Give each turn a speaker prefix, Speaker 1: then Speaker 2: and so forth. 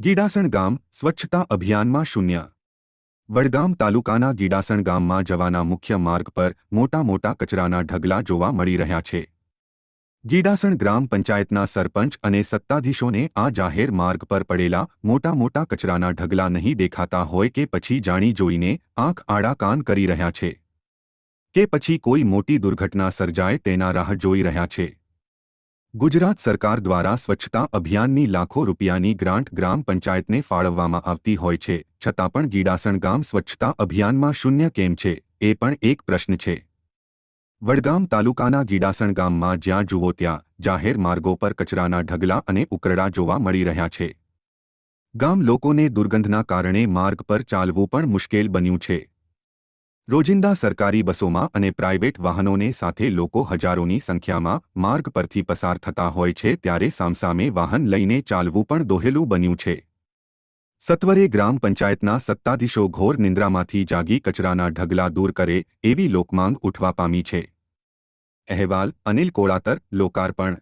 Speaker 1: ગીડાસણ ગામ સ્વચ્છતા અભિયાનમાં શૂન્ય. વડગામ તાલુકાના ગીડાસણ ગામમાં જવાના મુખ્ય માર્ગ પર મોટા મોટા કચરાના ઢગલા જોવા મળી રહ્યા છે. ગીડાસણ ગ્રામ પંચાયતના સરપંચ અને સત્તાધીશોને આ જાહેર માર્ગ પર પડેલા મોટા મોટા કચરાના ઢગલા નહીં દેખાતા હોય કે પછી જાણી જોઈને આંખ આડા કાન કરી રહ્યા છે. કે પછી કોઈ મોટી દુર્ઘટના સર્જાય તેના રાહ જોઈ રહ્યા છે. ગુજરાત સરકાર દ્વારા સ્વચ્છતા અભિયાનની લાખો રૂપિયાની ગ્રાન્ટ ગ્રામ પંચાયતને ફાળવવામાં આવતી હોય છે. છતાં પણ ગીડાસણ ગામ સ્વચ્છતા અભિયાનમાં શૂન્ય કેમ છે? એ પણ એક પ્રશ્ન છે. વડગામ તાલુકાના ગીડાસણ ગામમાં જ્યાં જુઓ ત્યાં જાહેર માર્ગો પર કચરાના ઢગલા અને ઉકરડા જોવા મળી રહ્યા છે. ગામ લોકોને દુર્ગંધના કારણે માર્ગ પર ચાલવું પણ મુશ્કેલ બન્યું છે. રોજિંદા સરકારી બસોમાં અને પ્રાઇવેટ વાહનોને સાથે લોકો હજારોની સંખ્યામાં માર્ગ પરથી પસાર થતા હોય છે ત્યારે સામસામે વાહન લઈને ચાલવું પણ દોહેલું બન્યું છે. સત્વરે ગ્રામ પંચાયતના સત્તાધીશો ઘોર નિંદ્રામાંથી જાગી કચરાના ઢગલા દૂર કરે એવી લોકમાંગ ઉઠવા પામી છે. અહેવાલ અનિલ કોળાતર, લોકાર્પણ